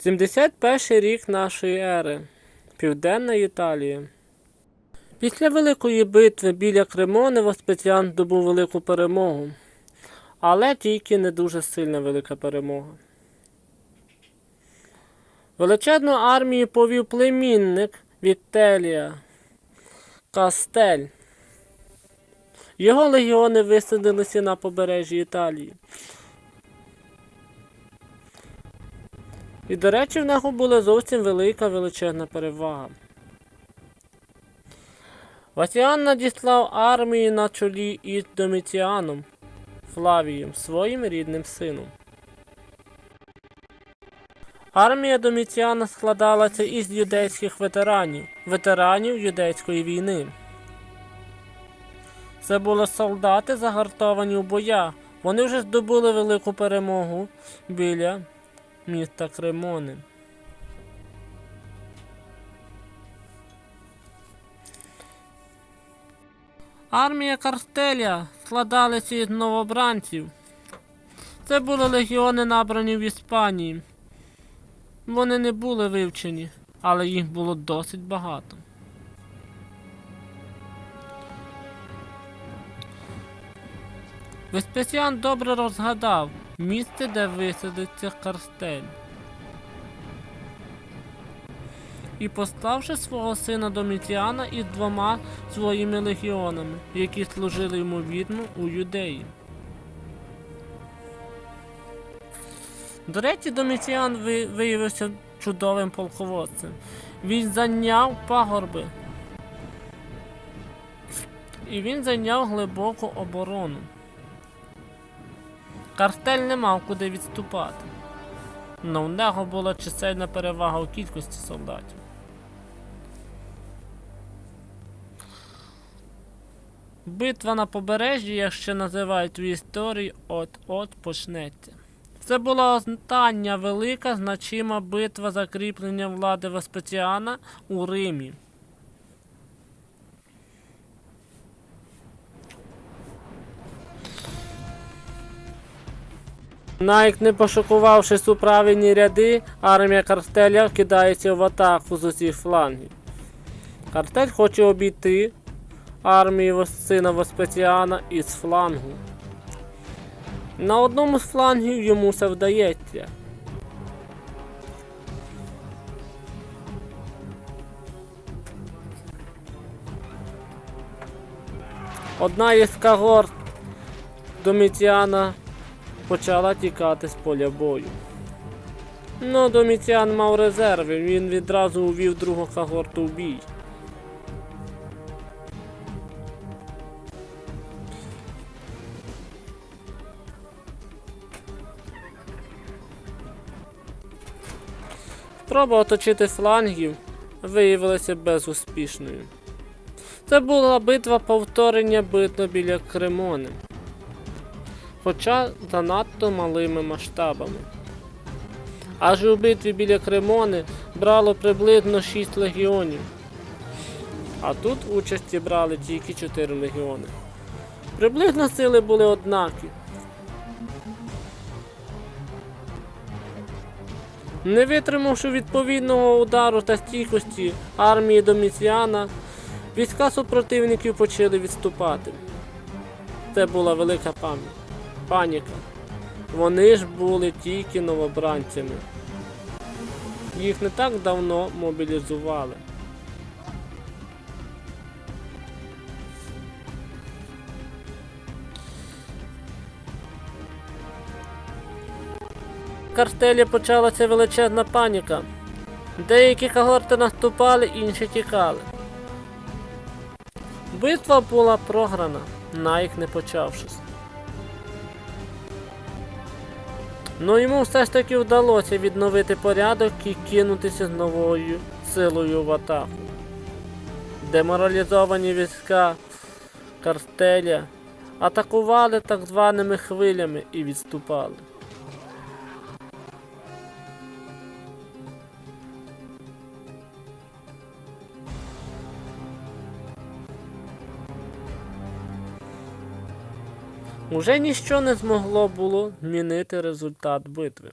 71 рік нашої ери. Південна Італія. Після Великої битви біля Кремони Веспасіан здобув велику перемогу. Але тільки не дуже сильна велика перемога. Величезну армію повів племінник Вітелія Кастель. Його легіони висадилися на побережжі Італії. І, до речі, в нього була зовсім велика величезна перевага. Васіан надіслав армію на чолі із Доміціаном Флавієм, своїм рідним сином. Армія Доміціана складалася із юдейських ветеранів, ветеранів юдейської війни. Це були солдати, загартовані у боях. Вони вже здобули велику перемогу біля міста Кремони. Армія Карстеля складалася із новобранців. Це були легіони, набрані в Іспанії. Вони не були вивчені, але їх було досить багато. Веспесіан добре розгадав місце, де висадиться Карстель. І пославши свого сина Доміціана із двома своїми легіонами, які служили йому вірно у юдеї. До речі, Доміціан ви- виявився чудовим полководцем. Він зайняв пагорби. І він зайняв глибоку оборону. Картель не мав куди відступати. Но в нього була чисельна перевага у кількості солдатів. Битва на побережжі, як ще називають в історії, от-от почнеться. Це була остання велика значима битва закріплення влади Веспеціана у Римі. Навіть не пошокувавши управлені ряди, армія Картеля кидається в атаку з усіх флангів. Картель хоче обійти армію сина Веспеціана із флангу. На одному з флангів йому це вдається. Одна із когорт Доміціана почала тікати з поля бою. Ну, Доміціан мав резерви, він відразу увів другу когорту в бій. Спроба оточити флангів виявилася безуспішною. Це була битва повторення битви біля Кремони хоча занадто малими масштабами. Аж у битві біля Кремони брало приблизно 6 легіонів, а тут участі брали тільки 4 легіони. Приблизно сили були однакі. Не витримавши відповідного удару та стійкості армії Доміціана, війська супротивників почали відступати. Це була велика пам'ять паніка. Вони ж були тільки новобранцями. Їх не так давно мобілізували. В картелі почалася величезна паніка. Деякі когорти наступали, інші тікали. Битва була програна, навіть не почавшись. Ну йому все ж таки вдалося відновити порядок і кинутися з новою силою в атаку. Деморалізовані війська Карстеля атакували так званими хвилями і відступали. Уже ніщо не змогло було змінити результат битви.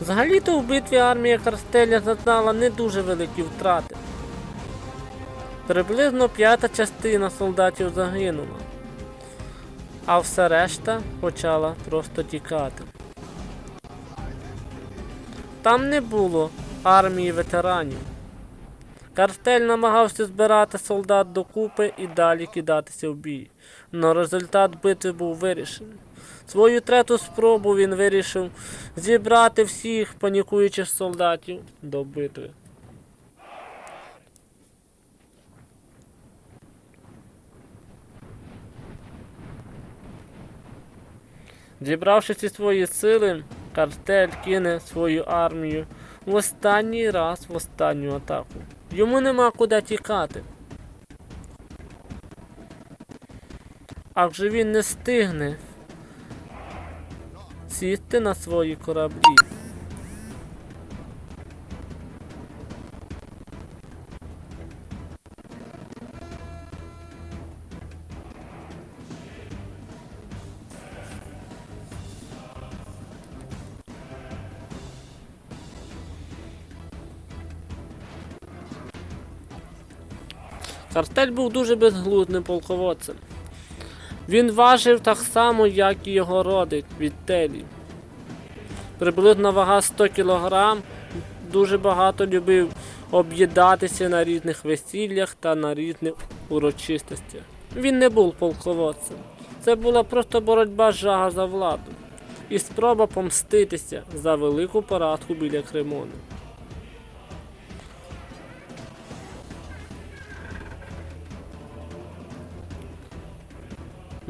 Взагалі-то в битві армія Карстеля зазнала не дуже великі втрати. Приблизно п'ята частина солдатів загинула, а все решта почала просто тікати. Там не було армії ветеранів. Карстель намагався збирати солдат докупи і далі кидатися в бій. Но результат битви був вирішений. Свою третю спробу він вирішив зібрати всіх панікуючих солдатів до битви. Зібравши всі свої сили, картель кине свою армію в останній раз в останню атаку. Йому нема куди тікати. Адже він не стигне сісти на свої кораблі. Картель був дуже безглуздним полководцем. Він важив так само, як і його родич від Телі. Приблизно вага 100 кг, дуже багато любив об'їдатися на різних весіллях та на різних урочистостях. Він не був полководцем. Це була просто боротьба жага за владу і спроба помститися за велику поразку біля Кремону.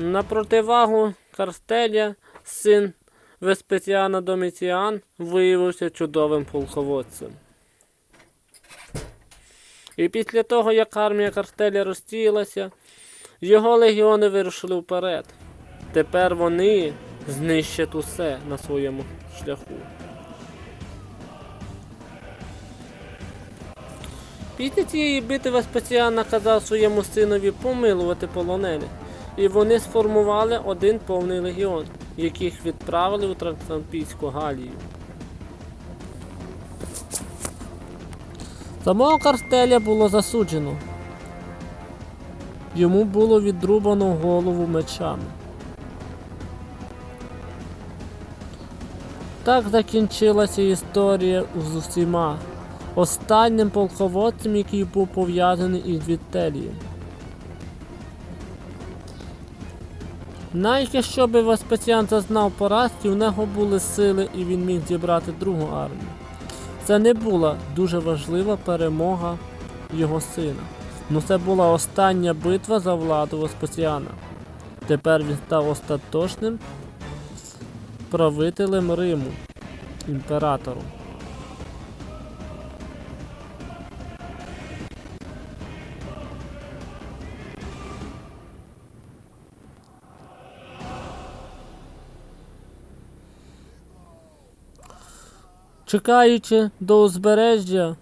На противагу Карстеля син Веспетіана Доміціан виявився чудовим полководцем. І після того, як армія Карстеля розтіялася, його легіони вирушили вперед. Тепер вони знищать усе на своєму шляху. Після цієї битви Веспасіан наказав своєму синові помилувати полонених, і вони сформували один повний легіон, яких відправили у Трансампійську Галію. Самого Карстеля було засуджено. Йому було відрубано голову мечами. Так закінчилася історія з усіма. Останнім полководцем, який був пов'язаний із Вітелієм. Навіть якщо би Веспасіан зазнав поразки, у нього були сили і він міг зібрати другу армію. Це не була дуже важлива перемога його сина. Ну це була остання битва за владу Веспасіана. Тепер він став остаточним правителем Риму, імператором. Чекаючи до узбережжя,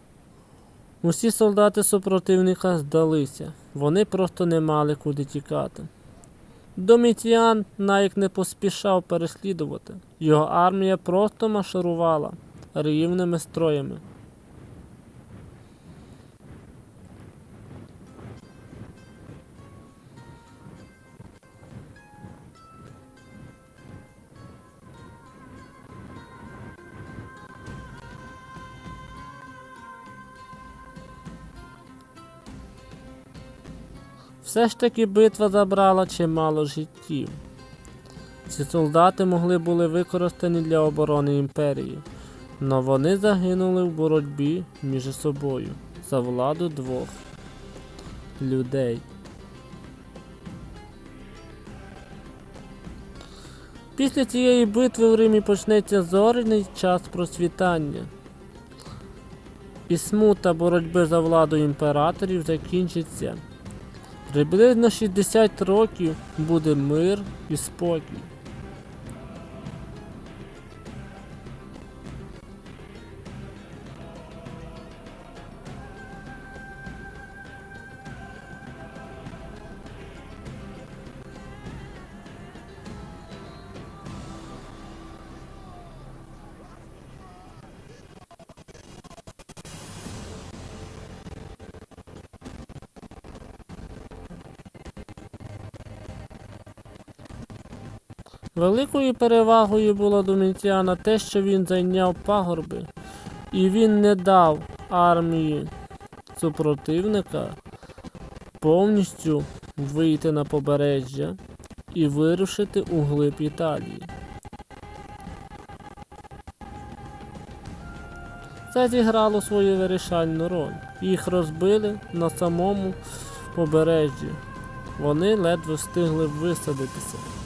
усі солдати супротивника здалися. Вони просто не мали куди тікати. Домітіан навіть не поспішав переслідувати. Його армія просто марширувала рівними строями. Все ж таки битва забрала чимало життів. Ці солдати могли були використані для оборони імперії, але вони загинули в боротьбі між собою за владу двох людей. Після цієї битви в Римі почнеться зоряний час просвітання. І смута боротьби за владу імператорів закінчиться. Приблизно 60 років буде мир і спокій. Великою перевагою було Доміціана те, що він зайняв пагорби, і він не дав армії супротивника повністю вийти на побережжя і вирушити у глиб Італії. Це зіграло свою вирішальну роль. Їх розбили на самому побережжі. Вони ледве встигли висадитися.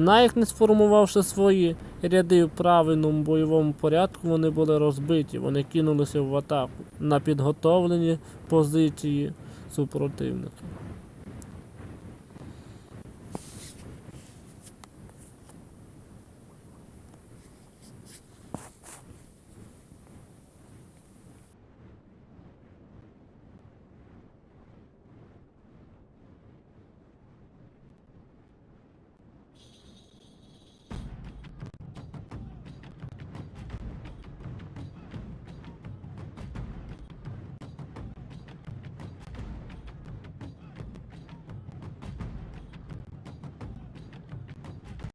Навіть не сформувавши свої ряди в правильному бойовому порядку, вони були розбиті. Вони кинулися в атаку на підготовлені позиції супротивника.